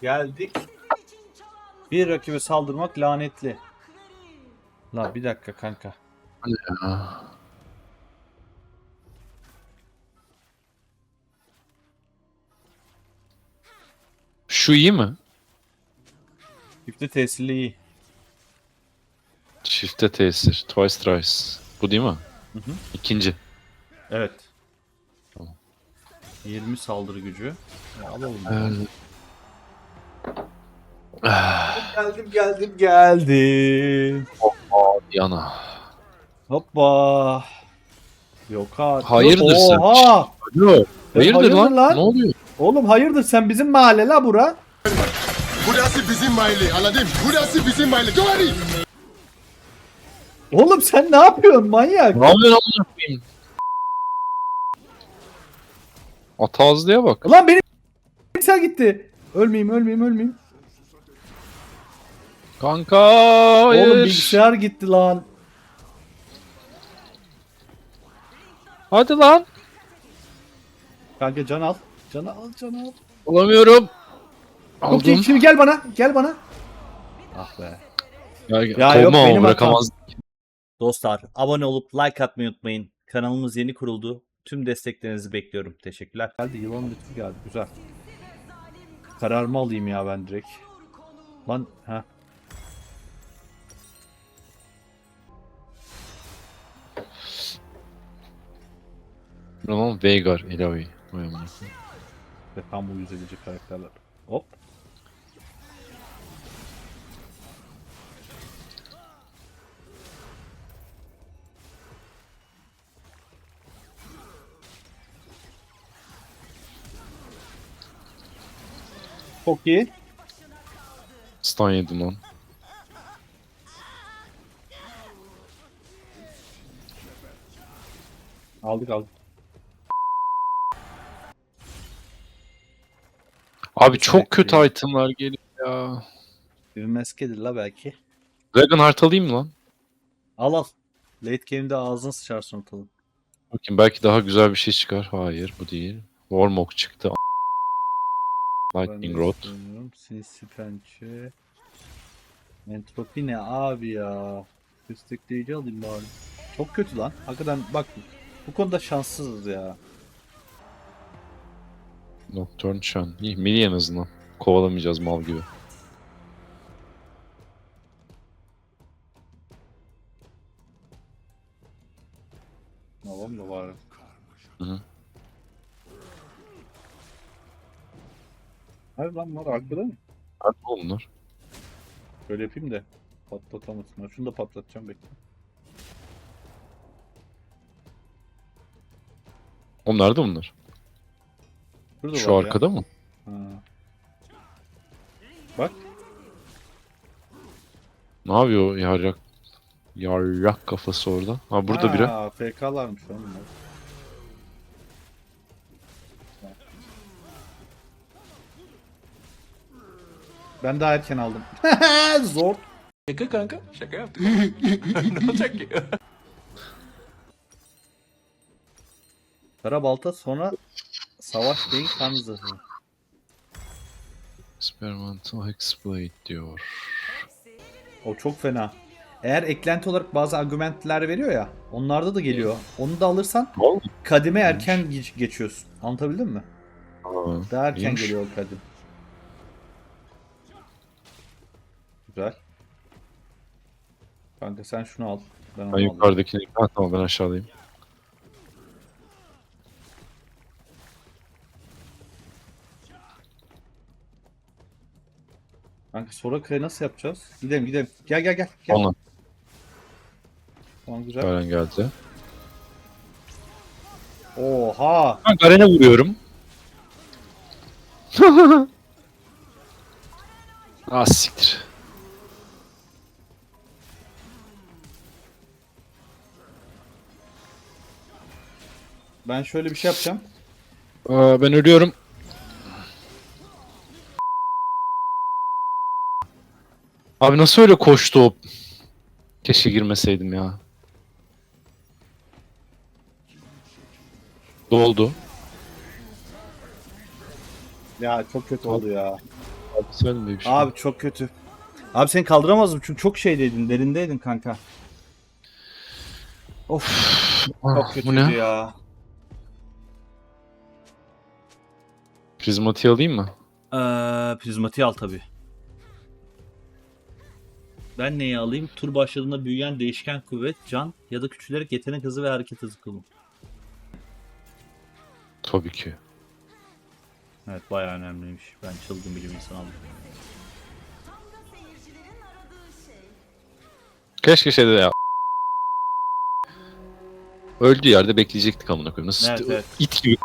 Geldik. Bir rakibe saldırmak lanetli. La bir dakika kanka. Ya. Şu iyi mi? Çifte tesirli iyi. Çifte tesir. Twice thrice. Bu değil mi? Hı hı. İkinci. Evet. Tamam. 20 saldırı gücü. Ya, alalım. Evet. Geldim geldim geldim. Yana. Hoppa. Yok artık. Hayırdır sen? Oha. Yok. Hayırdır, hayırdır lan? lan? Ne oluyor? Oğlum hayırdır sen bizim mahalle la bura. Burası bizim mahalle anladın? Burası bizim mahalle. Doğru. Oğlum sen ne yapıyorsun manyak? Ne yapıyorsun amına koyayım? Ata ağızlıya bak. Ulan benim bilgisayar gitti. Ölmeyeyim ölmeyeyim ölmeyeyim. Kanka hayır. Oğlum bilgisayar gitti lan. Hadi lan. Kanka can al. Can al can al. Olamıyorum. Okey Aldım. şimdi gel bana. Gel bana. Ah be. Ya, Ya yok, benim bırakamaz. Dostlar abone olup like atmayı unutmayın. Kanalımız yeni kuruldu. Tüm desteklerinizi bekliyorum. Teşekkürler. Geldi yılan lütfu geldi. Güzel. Kararımı alayım ya ben direkt. Lan ha. Veigar ilahi. Vay amına koyayım. Ve tam bu yüz edici karakterler. Hop. Çok iyi. Stun yedim lan. Aldık aldık. Abi çok kötü itemlar geliyor ya. Bir meskedir la belki. Dragon Heart alayım mı lan? Al al. Late game'de ağzına sıçarsın ortalık. Bakayım belki daha güzel bir şey çıkar. Hayır bu değil. Warmog çıktı. Lightning Rod. Sinsi pençe. Entropi ne abi ya? Destekleyici alayım bari. Çok kötü lan. Hakikaten bak bu konuda şanssızız ya. Nocturne Shen. İyi mini en azından. Kovalamayacağız mal gibi. Tamam da var. Hı hı. Hayır lan var arkada mı? Oğlum bunlar? Böyle yapayım da patlatamasınlar. Şunu da patlatacağım bekle. Oğlum nerede bunlar? Şurada Şu var ya. arkada mı? Ha. Bak. Ne yapıyor yarrak? Yarrak kafası orada. Ha burada biri. Ha, FK'larmış lan bunlar. Ben daha erken aldım. Zor. Şaka kanka. Şaka yaptık. ne olacak ki? Kara balta sonra savaş değil kan zırhı. Experimental Hexblade diyor. O çok fena. Eğer eklenti olarak bazı argümentler veriyor ya, onlarda da geliyor. Onu da alırsan Vallahi. kadime erken geç- geçiyorsun. Anlatabildim mi? Aa, Daha erken iyiymiş. geliyor o kadim. Güzel. Kanka sen şunu al. Ben onu Ben alayım. yukarıdakini... Ha tamam ben aşağıdayım. Kanka Soraka'yı nasıl yapacağız? Gidelim gidelim. Gel gel gel. gel. Ona. Tamam güzel. Garen geldi. Oha. Ben Garen'e vuruyorum. ah siktir. Ben şöyle bir şey yapacağım. Aa, ben ölüyorum. Abi nasıl öyle koştu o? Keşke girmeseydim ya. Doldu. Ya çok kötü oldu ya. Sen bir şey. Abi çok kötü. Abi seni kaldıramazdım çünkü çok şeydeydin, derindeydin kanka. Of, Ah, çok bu kötüydü ne? ya. Prizmatiği alayım mı? Ee, prizmatiği al tabi. Ben neyi alayım? Tur başladığında büyüyen değişken kuvvet, can ya da küçülerek yetenek hızı ve hareket hızı kullan. Tabii ki. Evet bayağı önemliymiş. Ben çılgın bilim insanı aldım. Keşke şeyde ya. Öldüğü yerde bekleyecektik amına koyayım. Nasıl Evet, evet. it gibi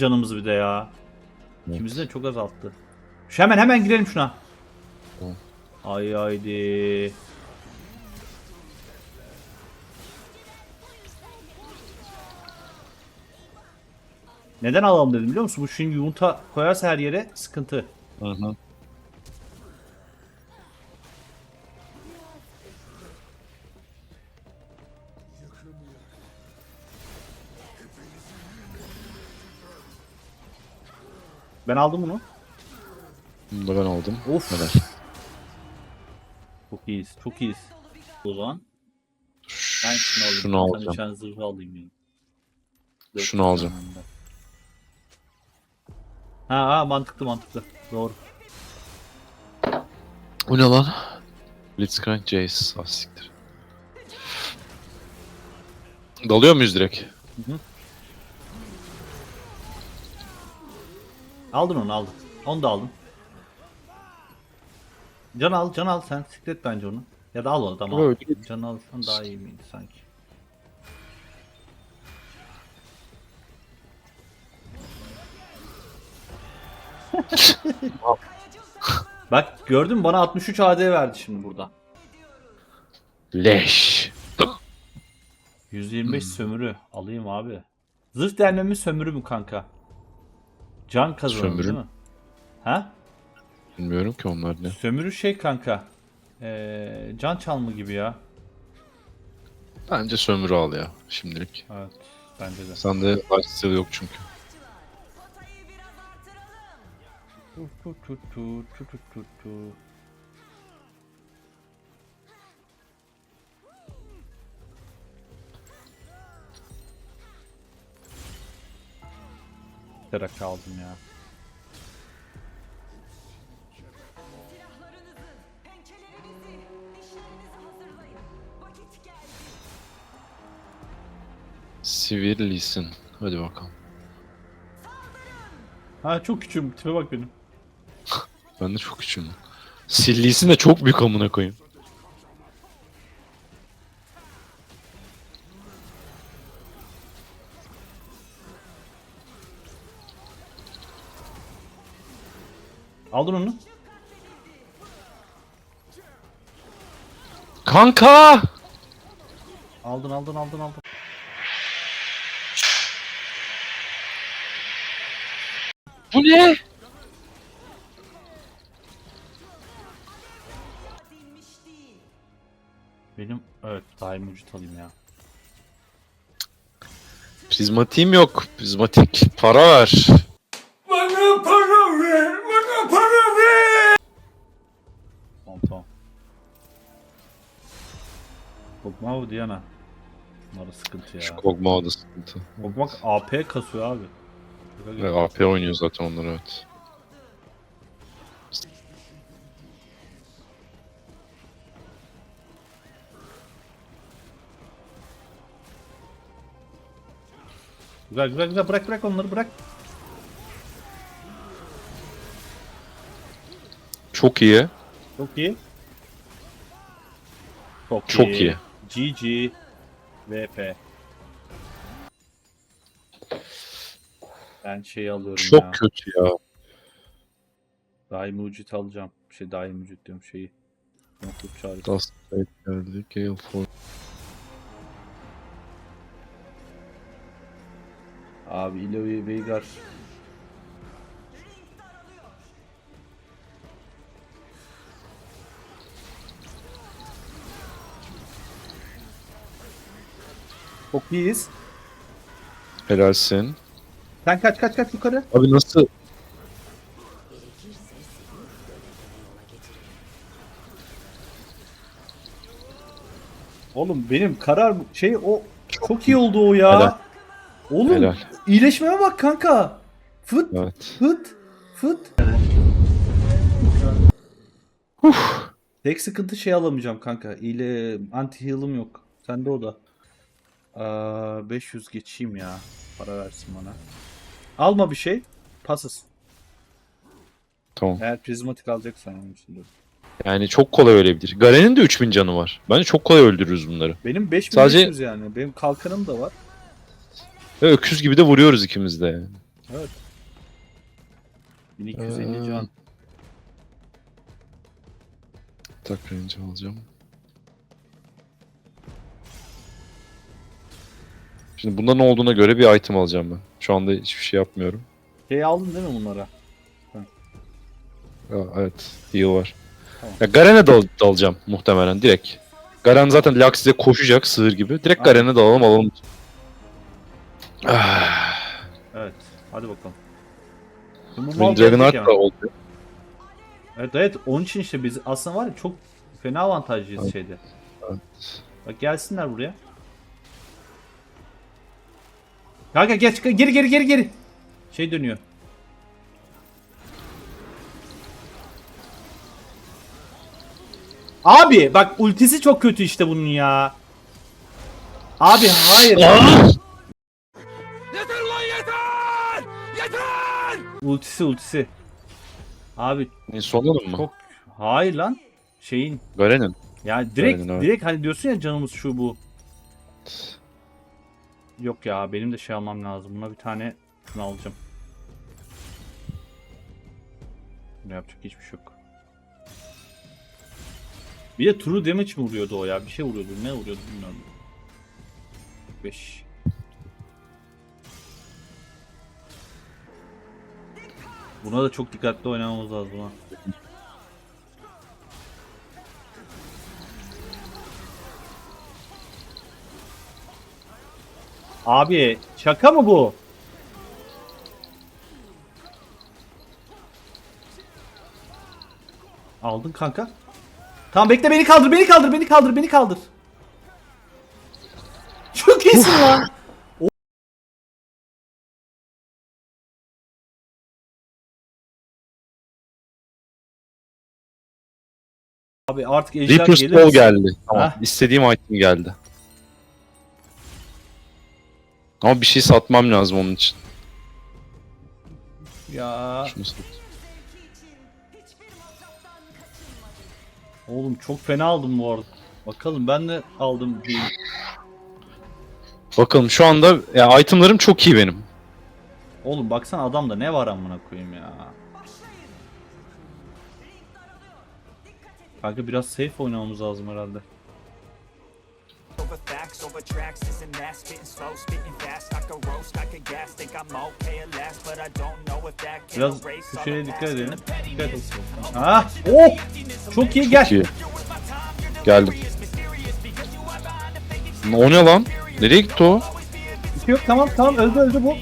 Canımızı bir de ya. İkimizi de çok azalttı. Şu hemen hemen girelim şuna. Tamam. Ay haydi. Neden alalım dedim biliyor musun? Bu şimdi yumurta koyarsa her yere sıkıntı. Hı hı. Ben aldım bunu. Bunu da ben aldım. Of. Neler? Çok iyiyiz. Çok iyiyiz. Zaman ben şunu alayım. Şunu Sen alacağım. uçan zırhı alayım yani. Dört Şunu alacağım. Ha, ha mantıklı mantıklı. Doğru. Bu ne lan? Blitzcrank Jace. Ah siktir. Dalıyor muyuz direkt? Aldın onu aldın. Onu da aldın. Can al, can al sen. Siklet bence onu. Ya da al onu tamam. Öyle. Can alsan daha iyi miydi sanki? Bak gördün mü bana 63 AD verdi şimdi burada. Leş. 125 sömürü alayım abi. Zırh delme sömürü mü kanka? Can kazanır değil mi? Ha? Bilmiyorum ki onlar ne. Sömürü şey kanka. Ee, can çalma gibi ya. Bence sömürü al ya şimdilik. Evet bence de. Sende lifesteal yok çünkü. Tu tu tu tu tu tu tu tu. Terak aldım ya. Sivir Lee Sin. Hadi bakalım. Ha çok küçüğüm tipe bak benim. Ben de çok küçüğüm. Sillisin de çok büyük amına koyayım. Aldın onu. Kanka! Aldın aldın aldın aldın. Bu ne? Benim evet daim vücut alayım ya. Prizmatiğim yok. Prizmatik para ver. Tamam tamam. Kokma Diana. Bunlara sıkıntı ya. Şu Kog'Maw da sıkıntı. Kokmak AP kasıyor abi. Ve AP oynuyor zaten onlar evet. Güzel güzel güzel bırak bırak onları bırak. Çok iyi. Çok iyi. Çok, Çok iyi. GG. VP. Ben şey alıyorum Çok ya. kötü ya. Daim vücut alacağım. Şey daim vücut diyorum şeyi. Yokluk çağrısı. Dust Blade geldi. Gale Force. Abi Iloy Veigar. Çok iyiyiz. Helalsin. Sen kaç kaç kaç yukarı. Abi nasıl? Oğlum benim karar şey o çok iyi oldu o ya. Helal. Oğlum Helal. iyileşmeye bak kanka. Fıt evet. fıt fıt. Uf. Tek sıkıntı şey alamayacağım kanka. İyile anti heal'ım yok. Sende o da. Aa, 500 geçeyim ya. Para versin bana. Alma bir şey. Pasız. Tamam. Eğer prizmatik alacaksan onun için diyorum. Yani çok kolay ölebilir. Garen'in de 3000 canı var. Bence çok kolay öldürürüz bunları. Benim 5500 Sadece- yani. Benim kalkanım da var. Ve öküz gibi de vuruyoruz ikimiz de yani. Evet. 1250 Ee, can. Tak range alacağım. Şimdi bunda ne olduğuna göre bir item alacağım ben. Şu anda hiçbir şey yapmıyorum. Şey aldın değil mi bunlara? Ya, evet, heal var. Tamam. Ya Garen'e dal dalacağım muhtemelen direkt. Garen zaten Lux'e koşacak sığır gibi. Direkt Aynen. Garen'e dalalım alalım. Ah, Evet. Hadi bakalım. Bu Benim gelecek Juggernaut yani. da oldu. Evet evet onun için işte biz aslında var ya çok fena avantajlıyız şeyde. Evet. Bak gelsinler buraya. Kanka geç geri geri geri geri. Şey dönüyor. Abi bak ultisi çok kötü işte bunun ya. Abi hayır. Yeter ulan yeter! Yeter! ultisi ultisi. Abi Ne sonlanın mı? çok hayır lan. Şeyin Garen'in. Yani direkt Aynen öyle. direkt hani diyorsun ya canımız şu bu. Yok ya benim de şey almam lazım. Buna bir tane şunu alacağım. Ne yapacak hiçbir şey yok. Bir de true damage mi vuruyordu o ya? Bir şey vuruyordu. Ne vuruyordu bilmiyorum. 5. Buna da çok dikkatli oynamamız lazım ha. Abi şaka mı bu? Aldın kanka. Tamam bekle beni kaldır beni kaldır beni kaldır beni kaldır. Çok iyisin lan. Abi artık ejder Reaper's gelir misin? geldi. Tamam. Heh. İstediğim item geldi. Ama bir şey satmam lazım onun için. Ya Şunu sat. oğlum çok fena aldım bu arada. Bakalım ben de aldım bir Bakalım şu anda ya itemlarım çok iyi benim. Oğlum baksana adamda ne var amına koyayım ya. Kanka biraz safe oynamamız lazım herhalde. Over facts, over tracks, this and that, spitting slow, spitting fast. I could roast, I could gas, think I'm okay at last, but I don't know if that can Biraz erase all the dikkat past edelim. and the Dikkat et. Ha? Oh! Çok iyi gel. Çok iyi. Geldim. O ne lan? Nereye gitti o? Bir şey yok tamam tamam öldü öldü bu.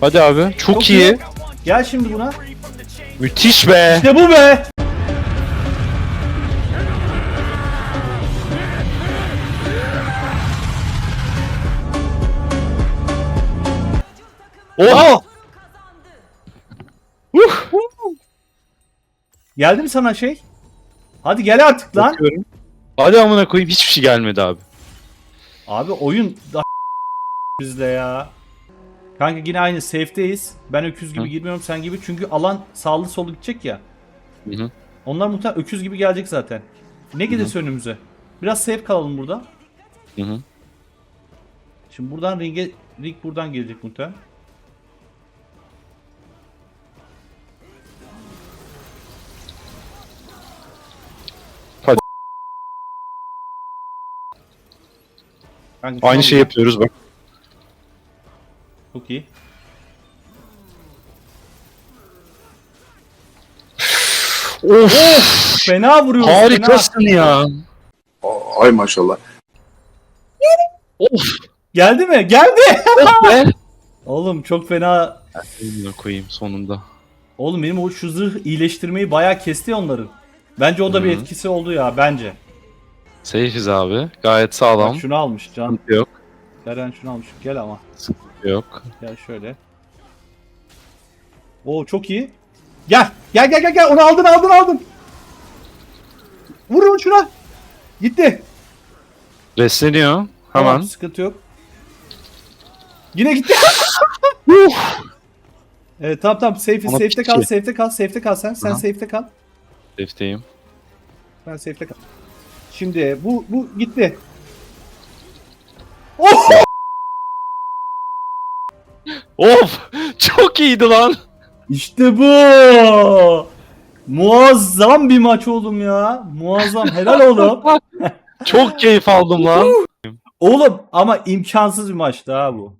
Hadi abi. Çok, Çok iyi. iyi. Gel şimdi buna. Müthiş be. İşte bu be. Oh! Kazandı. Geldi mi sana şey? Hadi gel artık lan. Bakıyorum. Hadi amına koyayım hiçbir şey gelmedi abi. Abi oyun da bizde ya. Kanka yine aynı safe'deyiz. Ben öküz gibi Hı. girmiyorum sen gibi çünkü alan sağlı sollu gidecek ya. Hı hı. Onlar muhtemelen öküz gibi gelecek zaten. Ne gelirse önümüze. Biraz safe kalalım burada. Hı hı. Şimdi buradan ringe ring buradan gelecek muhtemelen. Kanka, Aynı bir şey yapıyoruz bak. Çok iyi. Of! Fena vuruyoruz. Fena. Harikasın ya. Ay maşallah. Of! Geldi mi? Geldi. Of be! Oğlum çok fena. Amına koyayım sonunda. Oğlum benim o şu zırh iyileştirmeyi bayağı kesti onların. Bence o da bir Hı. etkisi oldu ya bence. Safe'iz abi. Gayet sağlam. Bak şunu almış Can. Sıkıntı yok. Eren şunu almış. Gel ama. Sıkıntı yok. Gel şöyle. Oo çok iyi. Gel. Gel gel gel gel. Onu aldın aldın aldın. Vurun şuna. Gitti. Resleniyor. Hemen. Tamam, sıkıntı yok. Yine gitti. evet tamam tamam. Safe, Ona safe'te kal, piki. safe'te kal, safe'te kal sen. Sen Tamam. safe'te kal. Safe'deyim. Ben safe'te kal. Şimdi bu bu gitti. Oh! Of! Çok iyiydi lan. İşte bu. Muazzam bir maç oğlum ya. Muazzam. Helal oğlum. Çok keyif aldım lan. Oğlum ama imkansız bir maçtı ha bu.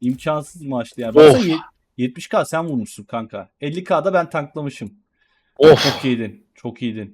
İmkansız bir maçtı yani. Baksana Of. ye- 70k sen vurmuşsun kanka. 50k'da ben tanklamışım. Of! Çok iyiydin. Çok iyiydin.